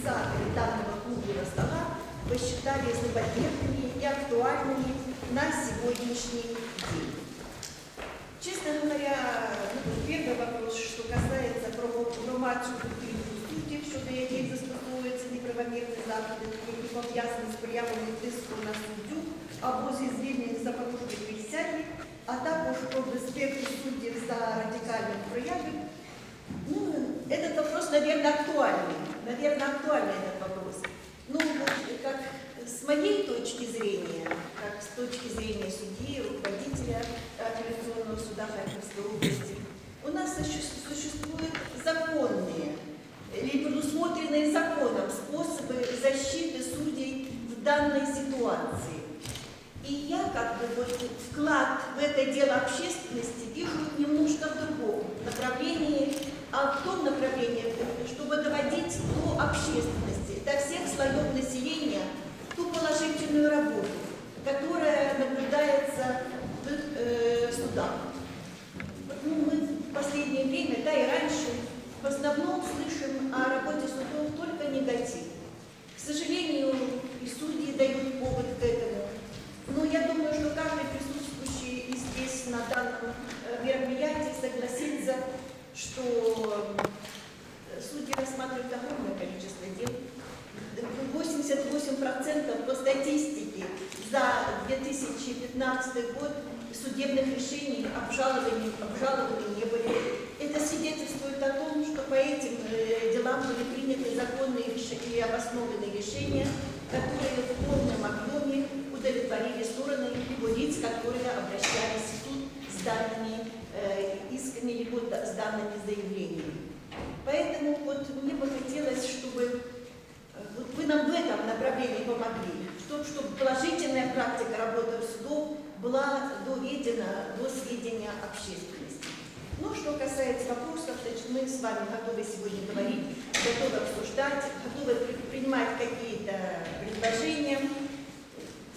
инициаторы данного клубного стола посчитали злободневными и актуальными на сегодняшний день. Честно говоря, ну, первый вопрос, що касається про громадську підтримку суддів, щодо яких застосовуються неправомірні заходи, які пов'язані з проявами тиску на суддю або зі звільненням за Наверное, актуальный этот вопрос. Ну, как с моей точки зрения, как с точки зрения судьи, руководителя апелляционного суда Харьковской области, у нас суще- существуют законные или предусмотренные законом способы защиты судей в данной ситуации. И я как бы вот вклад в это дело общественности вижу немножко в другом направлении, а в том направлении, чтобы доводить до общественности, до всех слоев населения ту положительную работу, которая наблюдается в э, судах. Ну, мы в последнее время, да и раньше, в основном слышим о работе судов только негатив. К сожалению, и судьи дают повод к этому. Но я думаю, что каждый присутствующий здесь на данном э, мероприятии согласится, что э, судьи рассматривают огромное количество дел. 88% по статистике за 2015 год судебных решений обжалований, обжалований не были. Это свидетельствует о том, что по этим э, делам были приняты законные и обоснованные решения, которые в полном объеме удовлетворили стороны либо лиц, которые обращались в суд с данными э, исками, либо да- с данными заявлениями. Поэтому вот мне бы хотелось, чтобы э, вот вы нам в этом направлении помогли, чтобы, чтобы положительная практика работы судов была доведена до сведения общественности. Ну, что касается вопросов, значит, мы с вами готовы сегодня говорить, готовы обсуждать, готовы при- принимать какие-то предложения.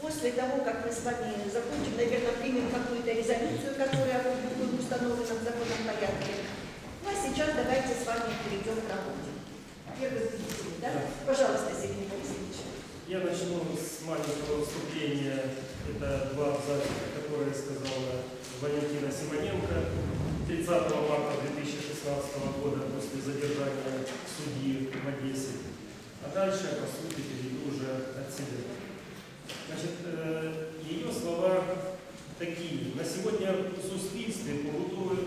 После того, как мы с вами закончим, наверное, примем какую-то резолюцию, которая опубликуем в установленном законном порядке. Ну, а сейчас давайте с вами перейдем к работе. Первый победитель, да? Пожалуйста, Сергей Борисович. Я начну с маленького выступления. Это два абзаца, которые сказала Валентина Симоненко 30 марта 2016 года после задержания судьи в Одессе. А дальше, по сути, перейду уже от себя. Значит, э, ее слова такие. На сегодня в суспільстві побутує,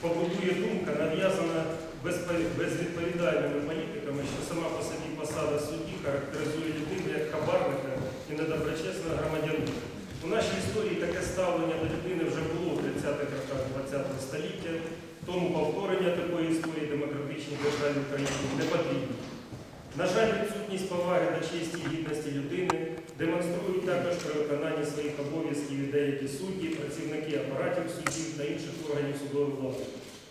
побутує думка, нав'язана безпо- безвідповідальними політиками, що сама по собі посада судді характеризує людину як хабарника і недоброчесного громадянина. У нашій історії таке ставлення до людини вже було в 30-х роках ХХ століття, тому повторення такої історії демократичній державі України не потрібно. На жаль, відсутність поваги до честі і гідності людини демонструють також при виконанні своїх обов'язків і деякі судді, працівники апаратів суддів та інших органів судової влади.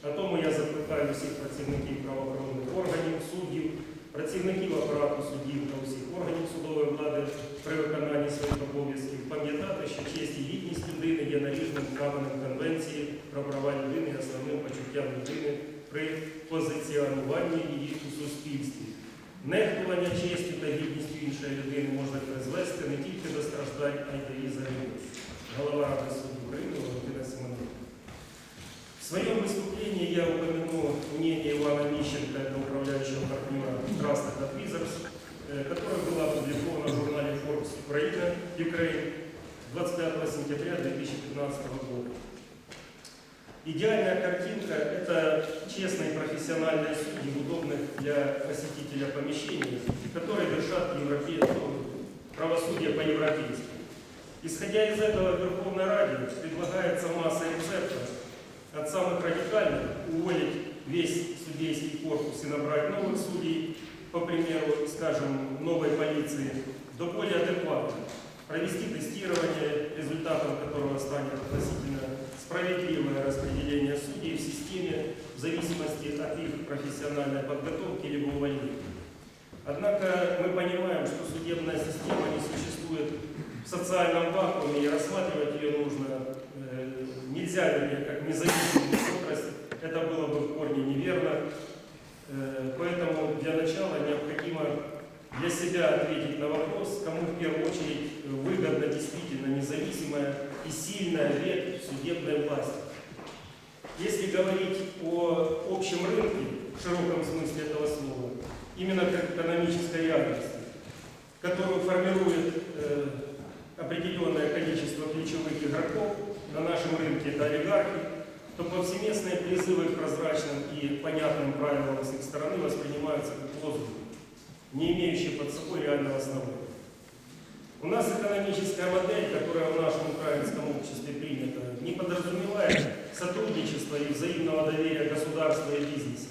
А тому я закликаю всіх працівників правоохоронних органів, суддів, працівників апарату суддів та усіх органів судової влади при виконанні своїх обов'язків пам'ятати, що честь і гідність людини є наріжним каменем Конвенції про права людини і основним почуттям людини при позиціонуванні її у суспільстві. Нехтування честю та гідністю іншої людини можна призвести не тільки до страждань, а й до її загибелі. Голова Ради суду України своем выступлении я упомяну мнение Ивана Мищенко, это управляющего партнера Trusted Advisors, э, которое было опубликовано в журнале Forbes Украина, Ukraine 25 сентября 2015 года. Идеальная картинка – это честные профессиональные судьи удобных для посетителя помещениях, которые вершат европе... правосудие по-европейски. Исходя из этого, Верховной Раде предлагается масса рецептов от самых радикальных – уволить весь судейский корпус и набрать новых судей, по примеру, скажем, новой полиции, до более адекватных – провести тестирование, результатом которого станет относительно справедливое распределение судей в системе в зависимости от их профессиональной подготовки либо увольнения. Однако мы понимаем, что судебная система не существует в социальном вакууме, и рассматривать ее нужно нельзя, вернее, как независимую отрасль. Это было бы в корне неверно. Э, поэтому для начала необходимо для себя ответить на вопрос, кому в первую очередь выгодна действительно независимая и сильная ветвь судебной власти. Если говорить о общем рынке, в широком смысле этого слова, именно как экономической реальности, которую формирует э, определенное количество ключевых игроков на нашем рынке, это олигархи, то повсеместные призывы к прозрачным и понятным правилам с их стороны воспринимаются как лозунги, не имеющие под собой реального основания. У нас экономическая модель, которая в нашем украинском обществе принята, не подразумевает сотрудничества и взаимного доверия государства и бизнеса.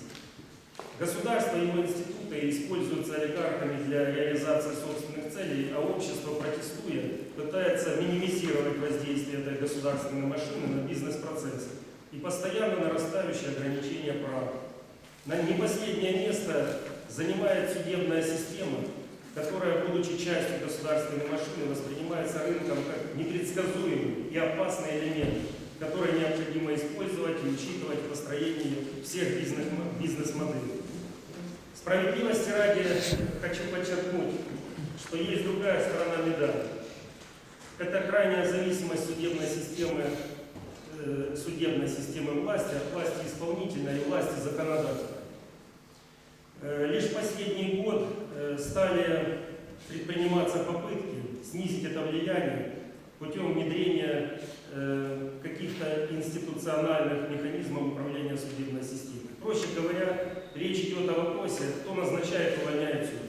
Государство и его институты используются олигархами для реализации собственных целей, а общество, протестуя, пытается минимизировать воздействие этой государственной машины на бизнес-процессы и постоянно нарастающее ограничение прав. На не последнее место занимает судебная система, которая, будучи частью государственной машины, воспринимается рынком как непредсказуемый и опасный элемент, который необходимо использовать и учитывать в построении всех бизнес- бизнес-моделей. Справедливости ради хочу подчеркнуть, что есть другая сторона медали. Это крайняя зависимость судебной системы, э, судебной системы власти от власти исполнительной и власти законодательной. Э, Лишь последний год э, стали предприниматься попытки снизить это влияние путем внедрения э, каких-то институциональных механизмов управления судебной системой. Проще говоря, речь идет о вопросе, кто назначает и увольняет судей.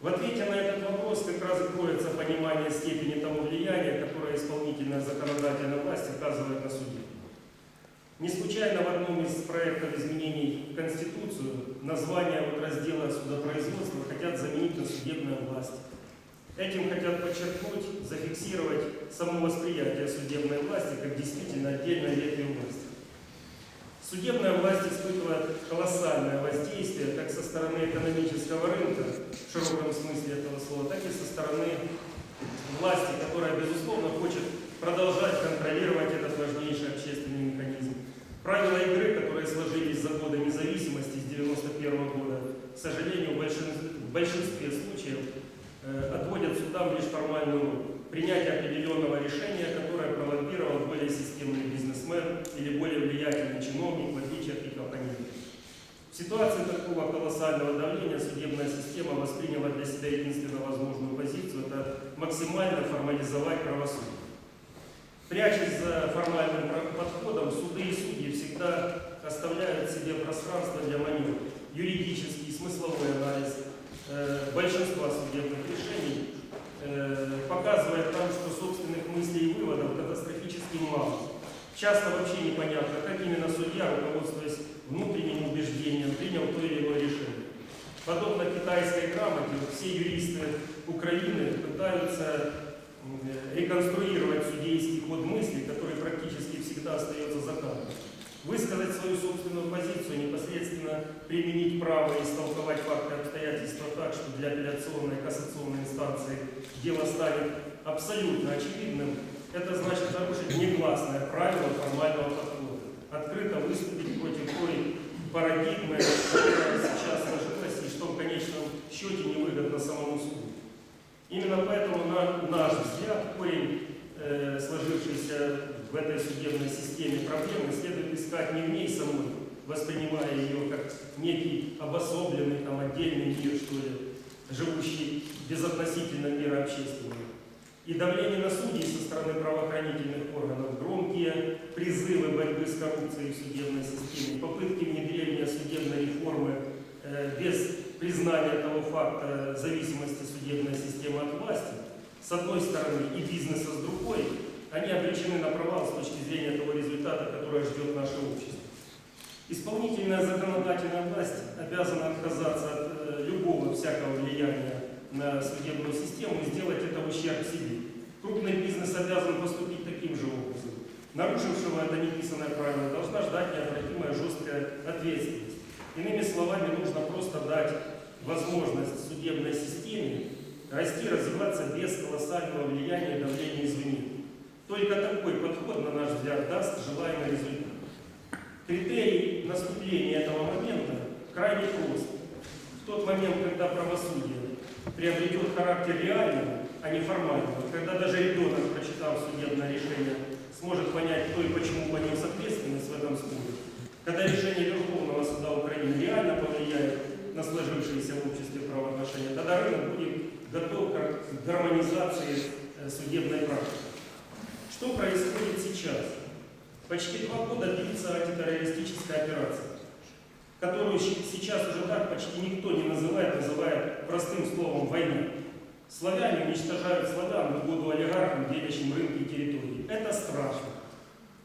В ответе на этот вопрос как раз кроется понимание степени того влияния, которое исполнительная законодательная власть оказывает на судей. Не случайно в одном из проектов изменений в Конституцию название вот раздела судопроизводства хотят заменить на судебная власть. Этим хотят подчеркнуть, зафиксировать само восприятие судебной власти как действительно отдельной ветви власти. Судебная власть испытывает колоссальное воздействие как со стороны экономического рынка, в широком смысле этого слова, так и со стороны власти, которая, безусловно, хочет продолжать контролировать этот важнейший общественный механизм. Правила игры, которые сложились за годы независимости с 1991 года, к сожалению, в большинстве, случаев э, отводят судам лишь формальную. Принятие определенного решения, которое пролоббировал более системный бизнесмен или более влиятельный чиновник, в отличие от их оппонентов. В ситуации такого колоссального давления судебная система восприняла для себя единственно возможную позицию – это максимально формализовать правосудие. Прячась за формальным подходом, суды и судьи всегда оставляют себе пространство для маневра. Юридический, смысловой анализ э, большинства судебных решений э, показывает нам, что собственных мыслей и выводов катастрофически мало. Часто вообще непонятно, как именно судья, руководствуясь внутренним убеждением, принял то или иное решение. Подобно китайской грамоте, все юристы Украины пытаются реконструировать судейский ход мысли, который практически всегда остается за кадром. Высказать свою собственную позицию, непосредственно применить право и истолковать факты и обстоятельства так, что для апелляционной и кассационной инстанции дело станет абсолютно очевидным, это значит нарушить негласное правило формального подхода. Открыто выступить против той парадигмы, которая сейчас сложилась и что в конечном счете невыгодно самому суду. Именно поэтому, на наш взгляд, корень э, сложившейся в этой судебной системе проблемы следует искать не в ней самой, воспринимая ее как некий обособленный, там, отдельный мир, что ли, живущий безотносительно мира общественного. И давление на судей со стороны правоохранительных органов, громкие призывы борьбы с коррупцией в судебной системе, попытки внедрения судебной реформы э, без признания того факта зависимости судебной системы от власти, с одной стороны, и бизнеса с другой, они обречены на провал с точки зрения того результата, который ждет наше общество. Исполнительная законодательная власть обязана отказаться от э, любого всякого влияния на судебную систему и сделать это в ущерб себе. Крупный бизнес обязан поступить таким же образом. Нарушившего это неписанное правило должна ждать необратимая жесткая ответственность. Иными словами, нужно просто дать возможность судебной системе расти, развиваться без колоссального влияния и давления извне. Только такой подход, на наш взгляд, даст желаемый результат. Критерий наступления этого момента крайне прост. В тот момент, когда правосудие приобретет характер реального, а не формального. Когда даже ребенок, прочитав судебное решение, сможет понять, кто и почему понес ответственность в этом споре. Когда решение Верховного суда Украины реально повлияет на сложившиеся в обществе правоотношения, тогда рынок будет готов к гармонизации э, судебной практики. Что происходит сейчас? Почти два года длится антитеррористическая операция, которую сейчас уже так почти никто не называет, называет простым словом «война». Славяне уничтожают славян в угоду олигархам, делящим рынки и территории. Это страшно.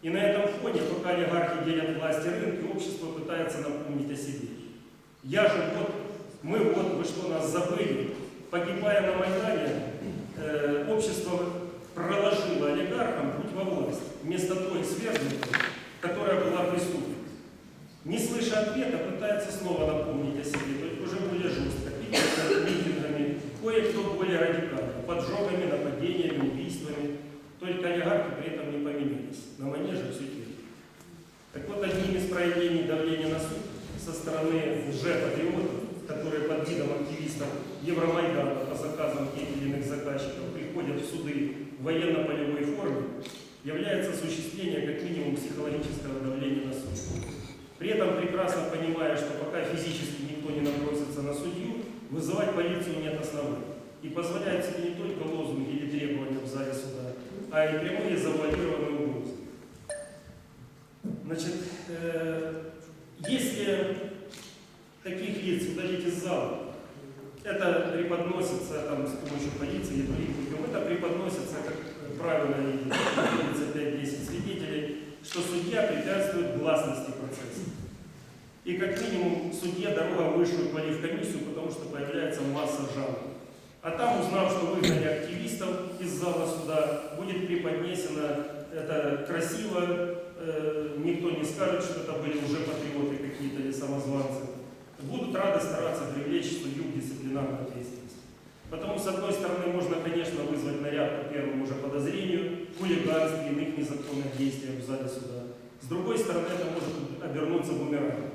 И на этом фоне, пока олигархи делят власти рынки, общество пытается напомнить о себе. Я же вот, мы вот, вы что, нас забыли? Погибая на Майдане, э, общество проложило олигархам путь во власть, вместо той свергнутой, которая была присутствовать. Не слыша ответа, пытается снова напомнить о себе, только уже более жестко, митингами, кое-кто более радикально, поджогами, нападениями, убийствами. Только олигархи при этом не поменялись. На манеже все те. Так вот, одним из проявлений давления на суд со стороны лже-патриотов, которые под видом активистов Евромайдана по заказам тех или иных заказчиков приходят в суды в военно-полевой форме, является осуществление как минимум психологического давления на суд. При этом прекрасно понимая, что пока физически никто не набросится на судью, вызывать полицию нет оснований. И позволяет себе не только лозунги или требования в зале суда, а и прямые завуалированные угрозы. Значит, э, если таких лиц удалить из зала, это преподносится там, с помощью полиции путем, это преподносится как правило и 35-10 свидетелей, что судья препятствует гласности процесса. И как минимум судье дорога в высшую квалифкомиссию, потому что появляется масса жалоб. А там, узнав, что выгнали активистов из зала суда, будет преподнесено это красиво, э, никто не скажет, что это были уже патриоты какие-то или самозванцы. Будут рады стараться привлечь судью к дисциплинарной ответственности. Потому, с одной стороны, можно, конечно, вызвать наряд по первому уже подозрению, хулиганстве иных незаконных действиях в зале суда. С другой стороны, это может обернуться бумерангом.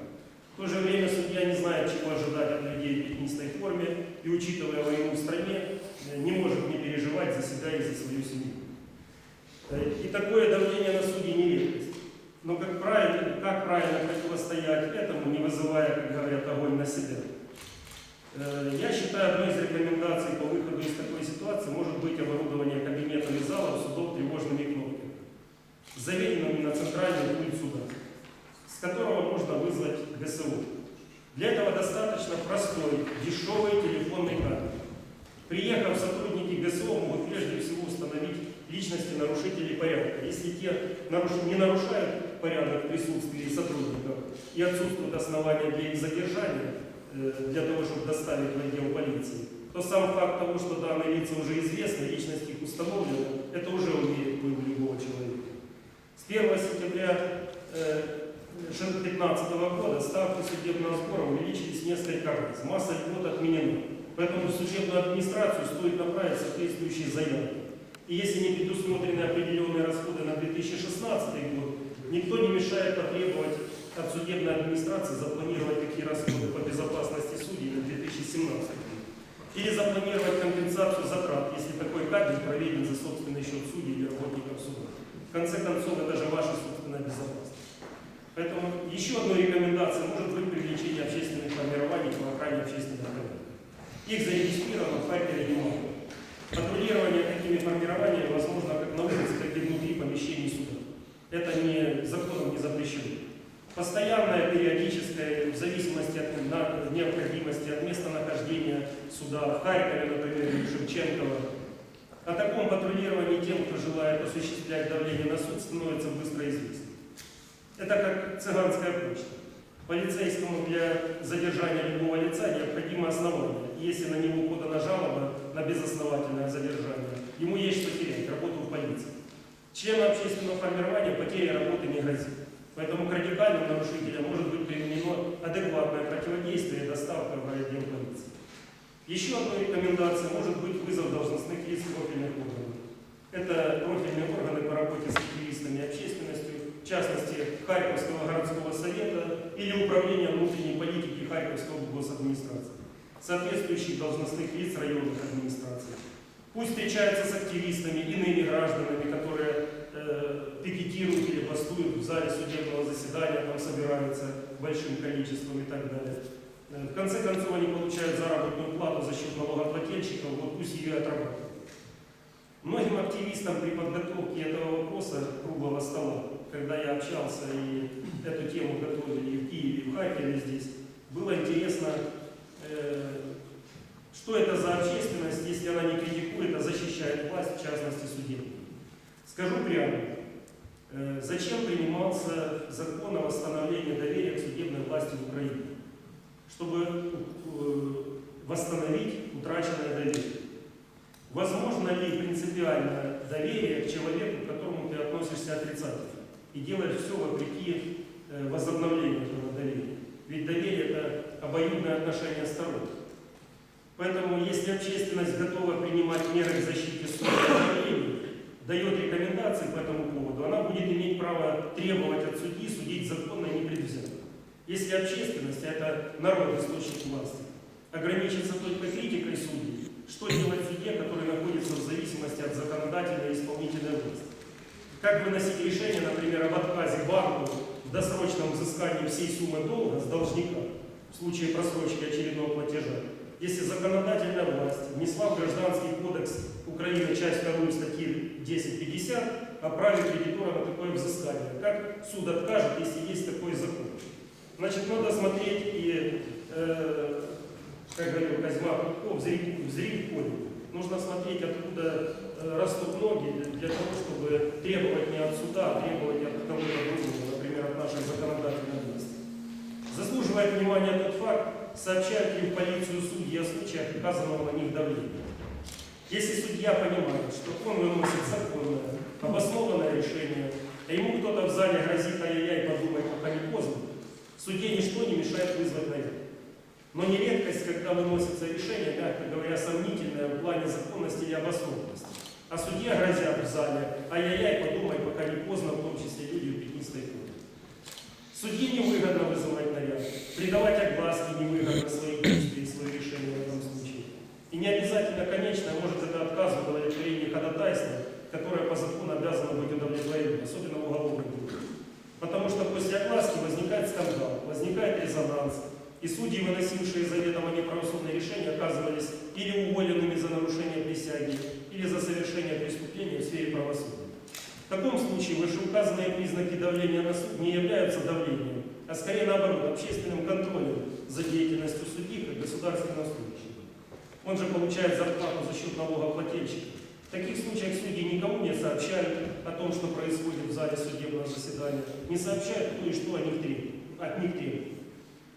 В то же время судья не знает, чего ожидать от людей в пятнистой форме и, учитывая войну в стране, э, не может не переживать за себя и за свою семью. Э, И такое давление на судьи не редкость. Но как правильно, как правильно противостоять этому, не вызывая, как говорят, огонь на себя? Э, Я считаю, одной из рекомендаций по выходу из такой ситуации может быть оборудование кабинетов и залов судов тревожными кнопками, заведенными на центральный пульт суда, с которого можно вызвать ГСУ. Для этого достаточно простой, дешевый телефонный кабель. Приехав, сотрудники ГСО могут прежде всего установить личности нарушителей порядка. Если те не нарушают порядок в присутствии сотрудников и отсутствуют основания для их задержания, э, для того, чтобы доставить в отдел полиции, то сам факт того, что данные лица уже известны, личность их установлена, это уже умеет вплыву любого человека. С 1 сентября э, 2015 года ставки судебного сбора увеличились несколько раз. Масса льгот отменена. Поэтому в судебную администрацию стоит направить соответствующие заявки. И если не предусмотрены определенные расходы на 2016 год, никто не мешает потребовать от судебной администрации запланировать такие расходы по безопасности судей на 2017 год. Или запланировать компенсацию затрат, если такой кабель проведен за собственный счет судей или работников суда. В конце концов, это же ваша собственная безопасность. Еще одной рекомендацией может быть привлечение общественных формирований к охране общественного порядка. Их зарегистрировано в Харькове немало. Патрулирование такими формированиями возможно как на улице, так и внутри помещений суда. Это не законом не запрещено. Постоянное, периодическое, в зависимости от необходимости, от места нахождения суда в Харькове, например, или Шевченково. О таком патрулировании тем, кто желает осуществлять давление на суд, становится быстро известно. Это как цыганская почта. Полицейскому для задержания любого лица необходимо основание. Если на него подана жалоба на безосновательное задержание, ему есть что терять, работу в полиции. Члену общественного формирования потеря работы не грозит. Поэтому к радикальным нарушителям может быть применено адекватное противодействие и доставка в отдел полиции. Еще одной рекомендацией может быть вызов должностных лиц профильных органов. Это профильные органы по работе с активистами и общественностью, в частности, Харьковского городского совета или Управления внутренней политики Харьковского госадминистрации. соответствующих должностных лиц районных администраций. Пусть встречаются с активистами, иными гражданами, которые э, пикетируют или бастуют в зале судебного заседания, там собираются большим количеством и так далее. Э, В конце концов, они получают заработную плату за счет налогоплательщиков, вот пусть ее отрабатывают. Многим активистам при подготовке этого вопроса круглого стола, когда я общался и эту тему готовили и в Киеве, и в Харькове здесь, было интересно, э, что это за общественность, если она не критикует, а защищает власть, в частности судебную. Скажу прямо, э, зачем принимался закон о восстановлении доверия к судебной власти в Украине? Чтобы э, восстановить утраченное доверие. Возможно ли принципиальное доверие к человеку, к которому ты относишься отрицательно, и делаешь все вопреки э, возобновлению этого доверия? Ведь доверие – это обоюдное отношение сторон. Поэтому, если общественность готова принимать меры к защите судей, дает рекомендации по этому поводу, она будет иметь право требовать от судьи судить законно и непредвзято. Если общественность, а это народ, источник власти, ограничится только критикой судей, что делать судье, который находится в зависимости от законодательной и исполнительной власти? Как выносить решение, например, об отказе банку в досрочном взыскании всей суммы долга с должника в случае просрочки очередного платежа, если законодательная власть внесла в Гражданский кодекс Украины часть 2 статьи 10.50 о праве кредитора на такое взыскание? Как суд откажет, если есть такой закон? Значит, надо смотреть и, э, как говорил Козьма Крутков, зрить, зрить поле. Нужно смотреть, откуда э, растут ноги, для того, чтобы требовать не от суда, а требовать от кого-то другого, например, от нашей законодательной власти. Заслуживает внимания тот факт, сообщают ли в полицию судьи о случаях оказанного на них давления. Если судья понимает, что он выносит законное, обоснованное решение, а ему кто-то в зале грозит ай-яй-яй, подумай, пока не поздно, судье ничто не мешает вызвать наряд. Но не редкость, когда выносится решение, мягко говоря, сомнительное в плане законности или обоснованности. А судье грозят в зале, ай-яй-яй, подумай, пока не поздно, в том числе люди в пятнистой форме. Судье невыгодно вызывать наряд, придавать огласки невыгодно свои действия и свои решения в этом случае. И не обязательно, конечно, может это отказ в удовлетворении ходатайства, которое по закону обязано быть удовлетворенным, особенно в уголовном деле. Потому что после огласки возникает скандал, возникает резонанс, и судьи, выносившие заведомо неправосудные решения, оказывались или уволенными за нарушение присяги, или за совершение преступления в сфере правосудия. В таком случае вышеуказанные признаки давления на суд не являются давлением, а скорее наоборот, общественным контролем за деятельностью судьи как государственного служащего. Он же получает зарплату за счет налогоплательщика. В таких случаях судьи никому не сообщают о том, что происходит в зале судебного заседания, не сообщают, кто и что о них требует, от них требует.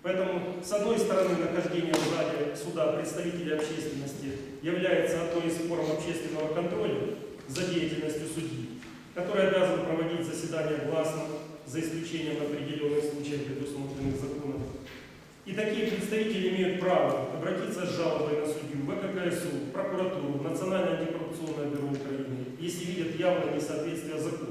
Поэтому, с одной стороны, нахождение в зале суда представителей общественности является одной из форм общественного контроля за деятельностью судьи, который обязан проводить заседания гласно, за исключением определенных случаев, предусмотренных законом. И такие представители имеют право обратиться с жалобой на судью в ВККСУ, прокуратуру, Национальное антикоррупционное бюро Украины, если видят явное несоответствие закону.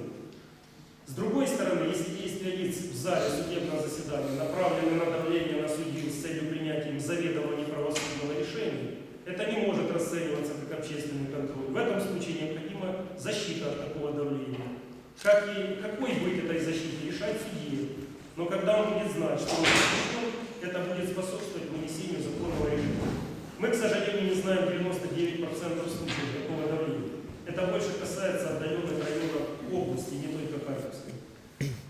С другой стороны, если действия лиц в зале судебного заседания направлены на давление на судью с целью принятия им заведомо неправосудного решения, это не может расцениваться как общественный контроль. В этом случае необходима защита от такого давления. Как и, какой быть этой защите, решать судье. Но когда он будет знать, что он защищен, это будет способствовать вынесению законного решения. Мы, к сожалению, не знаем 99% случаев такого давления. Это больше касается отдаленных районов области, не только Харьковской.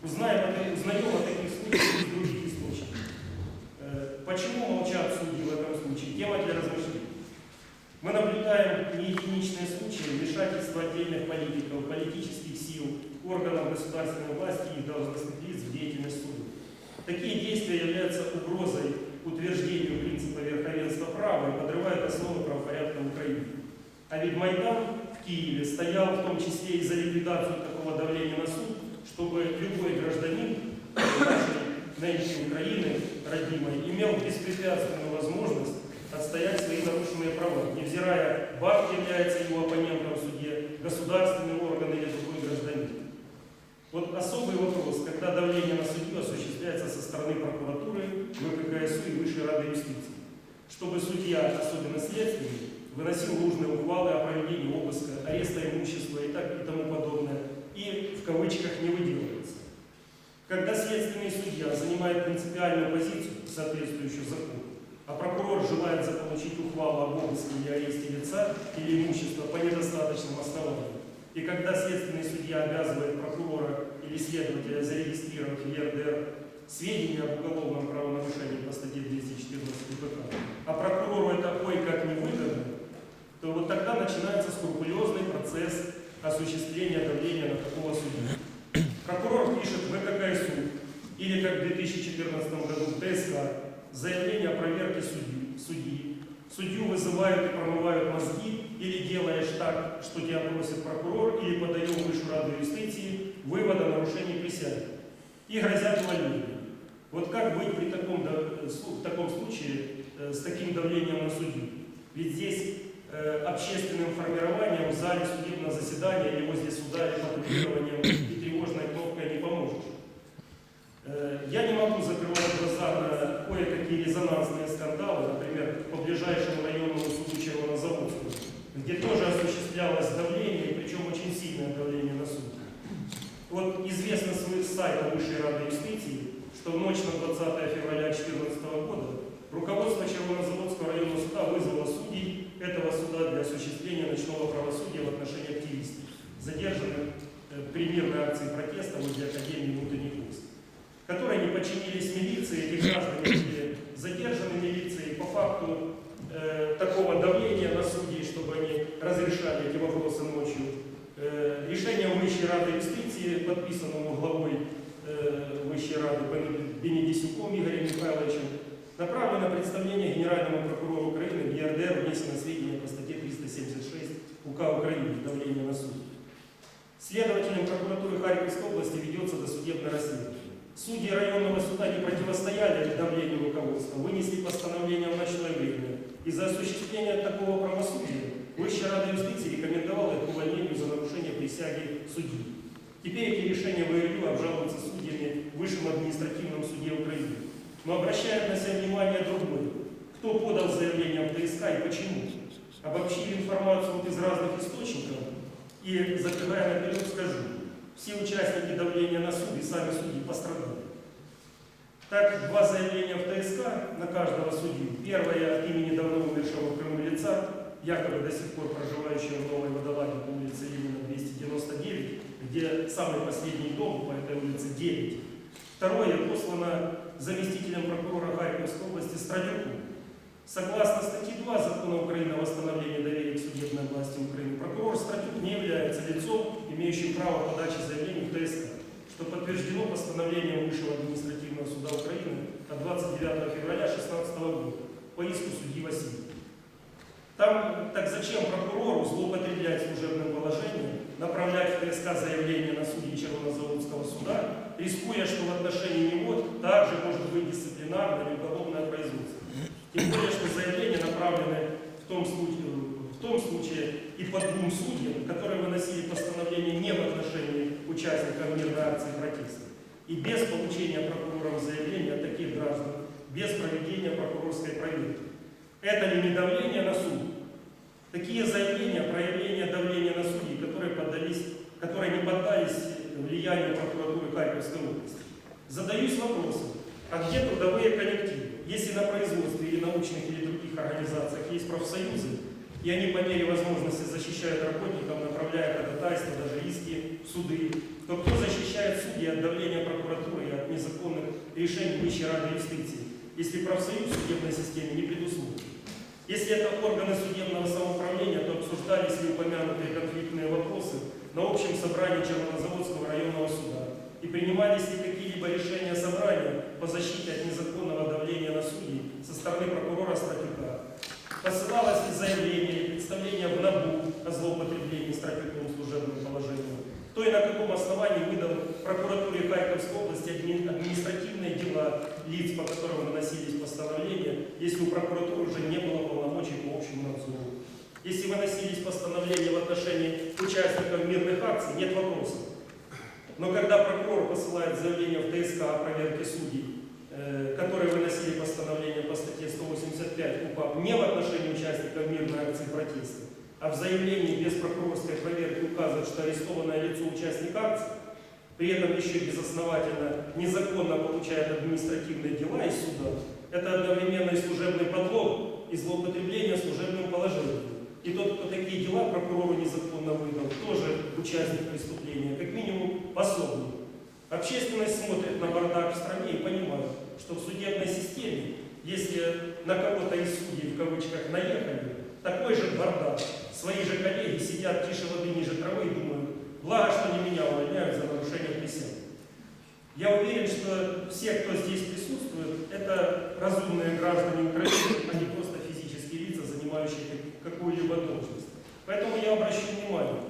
Узнаем, о таких- узнаем о таких случаях из других источников. Э, Почему молчат судьи в этом случае? Тема для размышлений. Мы наблюдаем не единичные случаи вмешательства отдельных политиков, политических сил, органов государственной власти и их должностных лиц в деятельность суда. Такие действия являются угрозой утверждению принципа верховенства права и подрывают основы правопорядка Украины. А ведь Майдан в Киеве стоял в том числе и за ликвидацию такого давления на суд, чтобы любой гражданин нынешней Украины, родимой, имел беспрепятственную возможность отстоять свои нарушенные права, невзирая, БАК является его оппонентом в суде, государственный орган или другой гражданин. Вот особый вопрос, когда давление на судью осуществляется со стороны прокуратуры, ВККСУ и Высшей Рады юстиции. чтобы судья, особенно следственный, выносил нужные ухвалы о проведении обыска, ареста имущества и, так, и тому подобное, и в кавычках не выделывается. Когда следственный судья занимает принципиальную позицию, соответствующую закону, а прокурор желает заполучить ухвалу об обыске или аресте лица или имущества по недостаточным основаниям, и когда следственный судья обязывает прокурора или следователя зарегистрировать в ЕРДР сведения об уголовном правонарушении по статье 214 КПК, а прокурору это то вот тогда начинается скрупулезный процесс осуществления давления на такого судью. Прокурор пишет в ВККСУ или, как в 2014 году в ТСК, заявление о проверке судьи. судьи. Судью вызывают и промывают мозги, или делаешь так, что тебя просит прокурор, или подаем в высшую раду юстиции вывод о нарушении присяги. И грозят увольнением. Вот как быть при таком, в таком случае э, с таким давлением на судью? Ведь здесь общественным формированием в зале судебного заседания или возле суда или патрулированием и тревожной кнопкой не поможешь. Э, Я не могу закрывать глаза на кое-какие резонансные скандалы, например, по ближайшему районному суду Червонозаводскому, где тоже осуществлялось давление, причем очень сильное давление на суд. Вот известно с сайта Высшей Рады юстиции, что в ночь на 20 февраля 2014 года руководство Червонозаводского районного суда вызвало судей этого суда для осуществления ночного правосудия в отношении активистов, задержанных э, при мирной акции протеста возле Академии внутренних войск которые не подчинились милиции, эти граждане были задержаны милицией по факту э, такого давления на судей, чтобы они разрешали эти вопросы ночью. Э, решением Высшей Рады юстиции, подписанному главой э, Высшей Рады Бен- Бенедисюком Игорем Михайловичем, направлено представление Генеральному прокурору ЕРДР внесено сведения по статье 376 УК Украины «Давление на суд». Следователем прокуратуры Харьковской области ведется досудебное расследование. Судьи районного суда не противостояли давлению руководства, вынесли постановление в ночное время. И за осуществление такого правосудия Высшая Рада юстиции рекомендовала их увольнению за нарушение присяги судьи. Теперь эти решения ВРЮ обжалуются судьями в Высшем административном суде Украины. Но обращают на себя внимание другое. Кто подал заявление в ТСК и почему? Обобщили информацию из разных источников и, забегая наперед, скажу, все участники давления на суд и сами судьи пострадали. Так, два заявления в ТСК на каждого судью. Первое от имени давно умершего в Крыму лица, якобы до сих пор проживающего в Новой Водолаге по улице Ленина 299, где самый последний дом по этой улице 9. Второе послано заместителем прокурора Харьковской области Страдюку. Согласно статье 2 Закона Украины о восстановлении доверия к судебной власти Украины, прокурор Стратюк не является лицом, имеющим право подачи заявлений в ТСК, что подтверждено постановлением Высшего административного суда Украины от 29 февраля 2016 года по иску судьи Васильева. Там, так зачем прокурору злоупотреблять служебным положением, направлять в ТСК заявление на судьи Червонозаводского суда, рискуя, что в отношении него также может быть дисциплинарное или уголовное производство. Тем более, что заявления направлены в том случае, в том случае и по двум судьям, которые выносили постановление не в отношении участников мирной акции протеста. И без получения прокурором заявления от таких граждан, без проведения прокурорской проверки. Это ли не давление на суд? Такие заявления, проявления давления на судей, которые, поддались, которые не поддались влиянию прокуратуры Харьковской области. Задаюсь вопросом, а где трудовые коллективы? Если на производстве или научных или других организациях есть профсоюзы, и они по мере возможности защищают работников, направляя ходатайства, даже иски в суды, то кто защищает судьи от давления прокуратуры и от незаконных решений Высшей Рады юстиции, если профсоюз в судебной системе не предусмотрен? Если это органы судебного самоуправления, то обсуждались ли упомянутые конфликтные вопросы на общем собрании Червонозаводского районного суда и принимались ли какие-либо решения собрания по защите от незаконного давления на судей со стороны прокурора Стратюка. Посылалось заявление или представление в НАБУ о злоупотреблении Стратюком служебным положением? Кто и на каком основании выдал прокуратуре Харьковской области адми- административные дела лиц, по которым выносились постановления, если у прокуратуры уже не было полномочий по общему надзору? Если выносились постановления в отношении участников мирных акций, нет вопросов. Но когда прокурор посылает заявление в ТСК о проверке судей, э, которые выносили постановление по статье 185 УПА УК протеста, а в заявлении без прокурорской проверки указывает, что арестованное лицо участник акции, при этом еще безосновательно незаконно получает административные дела из суда, это одновременно и служебный подлог, и злоупотребление служебным положением. И тот, кто такие дела прокурору незаконно выдал, тоже участник преступления, как минимум пособник. Общественность смотрит на бардак в стране и понимает, что в судебной системе, если на кого-то из судей в кавычках наехали, такой же бардак. Свои же коллеги сидят тише воды ниже травы и думают, благо, что не меня увольняют за нарушение присяги. Я уверен, что все, кто здесь присутствует, это разумные граждане Украины, а не просто физические лица, занимающие как- какую-либо должность. Поэтому я обращу внимание,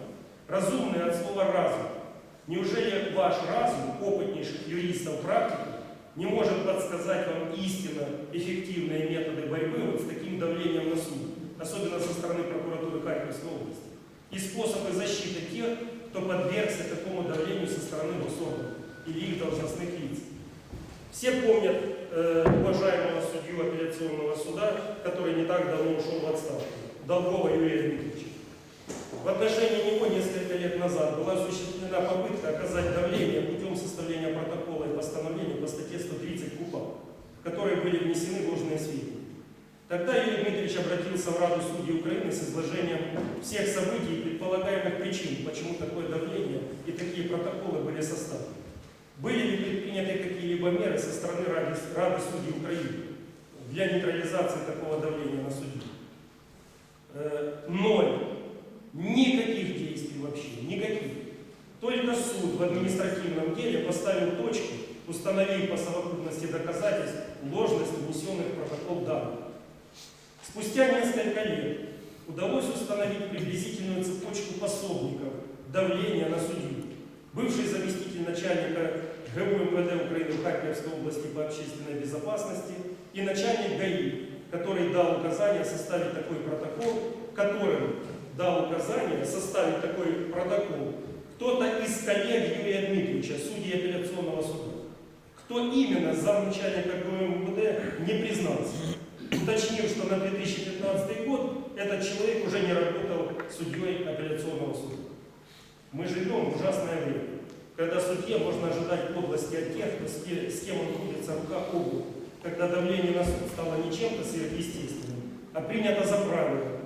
разумные от слова разум. Неужели ваш разум, опытнейших юристов практиков, не может подсказать вам истинно эффективные методы борьбы вот с таким давлением на суд, особенно со стороны прокуратуры Харьковской области, и способы защиты тех, кто подвергся такому давлению со стороны госорганов или их должностных лиц. Все помнят э, уважаемого судью апелляционного суда, который не так давно ушел в отставку, Долгова Юрия Дмитриевича. В отношении него несколько лет назад была осуществлена попытка оказать давление путем составления протокола постановления по статье 130 КУПА, в которые были внесены ложные сведения. Тогда Юрий Дмитриевич обратился в Раду судей Украины с изложением всех событий и предполагаемых причин, почему такое давление и такие протоколы были составлены. Были ли предприняты какие-либо меры со стороны Рады, Рады судей Украины для нейтрализации такого давления на судей? Э, Ноль. Никаких действий вообще, никаких. Только суд в административном деле поставил точку, установив по совокупности доказательств ложность внесенных в протокол данных. Спустя несколько лет удалось установить приблизительную цепочку пособников давления на судью. Бывший заместитель начальника ГУ МВД Украины в Харьковской области по общественной безопасности и начальник ГАИ, который дал указание составить такой протокол, которым дал указание составить такой протокол кто-то из коллег Юрия Дмитриевича, судьи апелляционного суда. Кто именно замначальника ГУ МВД не признался уточнив, что на 2015 год этот человек уже не работал судьей апелляционного суда. Мы живем в ужасное время, когда судье можно ожидать подлости от тех, с, ке- с кем он крутится рука об когда давление на суд стало не чем-то сверхъестественным, а принято за правило,